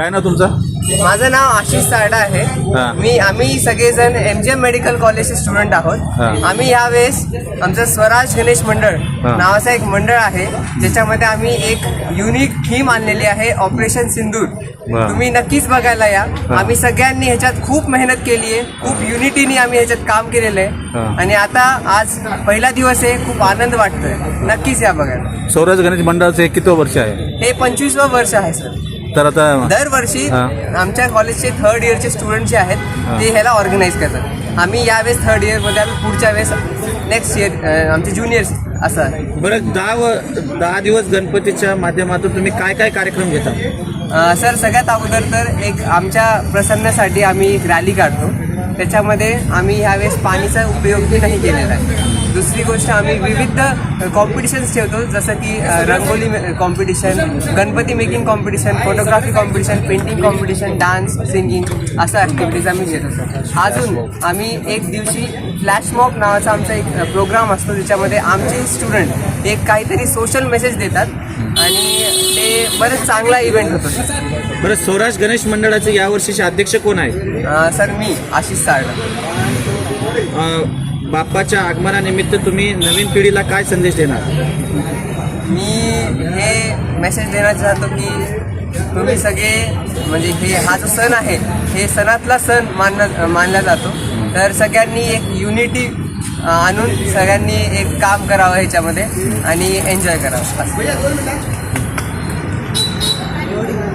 काय नाव तुमचं? माझं नाव आशिष सारडा आहे. हा. मी आम्ही सगळेजण एम जी एम मेडिकल कॉलेजचे स्टुडंट आहोत. आम्ही यावेळेस आमचं स्वराज गणेश मंडळ हा. नावाचं एक मंडळ आहे. ज्याच्यामध्ये आम्ही एक युनिक थीम आणलेली आहे ऑपरेशन सिंदूर वा. तुम्ही नक्कीच बघायला या. आम्ही सगळ्यांनी ह्याच्यात खूप मेहनत केली आहे. खूप युनिटीने आम्ही ह्याच्यात काम केलेलं हा. आहे आणि आता आज पहिला दिवस आहे. खूप आनंद वाटतोय. नक्कीच या बघायला. सौराज गणेश मंडळाचं हे किती वर्ष आहे? हे पंचवीसवं वर्ष आहे सर. तर आता दरवर्षी हा. आमच्या कॉलेजचे थर्ड इयरचे स्टुडंट जे आहेत ते ह्याला ऑर्गनाईज करतात. आम्ही यावेळेस थर्ड इयरमध्ये आम्ही पुढच्या वेळेस नेक्स्ट इयर आमचे ज्युनियर्स असं बरं दहा व दहा दिवस गणपतीच्या माध्यमातून तुम्ही काय काय कार्यक्रम घेता? अ, सर सगळ्यात अगोदर तर एक आमच्या प्रसन्नासाठी आम्ही एक रॅली काढतो. त्याच्यामध्ये आम्ही ह्यावेळेस पाणीचा उपयोग नाही केलेला आहे. दुसरी गोष्ट आम्ही विविध कॉम्पिटिशन्स ठेवतो जसं की rangoli competition Ganpati making competition photography competition painting competition dance singing असं ॲक्टिव्हिटीज आम्ही घेतो असतो. अजून आम्ही एक दिवशी फ्लॅशमॉक नावाचा आमचा एक प्रोग्राम असतो ज्याच्यामध्ये आमचे स्टुडंट एक काहीतरी सोशल मेसेज देतात आणि बरंच चांगला इव्हेंट होतो. बरं स्वराज गणेश मंडळाचे यावर्षीचे अध्यक्ष कोण आहे? अ, सर मी आशिष सारडा अं, बाप्पाच्या आगमनानिमित्त तुम्ही नवीन पिढीला काय संदेश देणार? मी हे मेसेज देण्यात चाहतो की तुम्ही सगळे म्हणजे हे हा जो सण आहे हे सणातला सण मानला मानला जातो. तर सगळ्यांनी एक युनिटी आणून सगळ्यांनी एक काम करावं ह्याच्यामध्ये आणि एन्जॉय करावं. असं voting.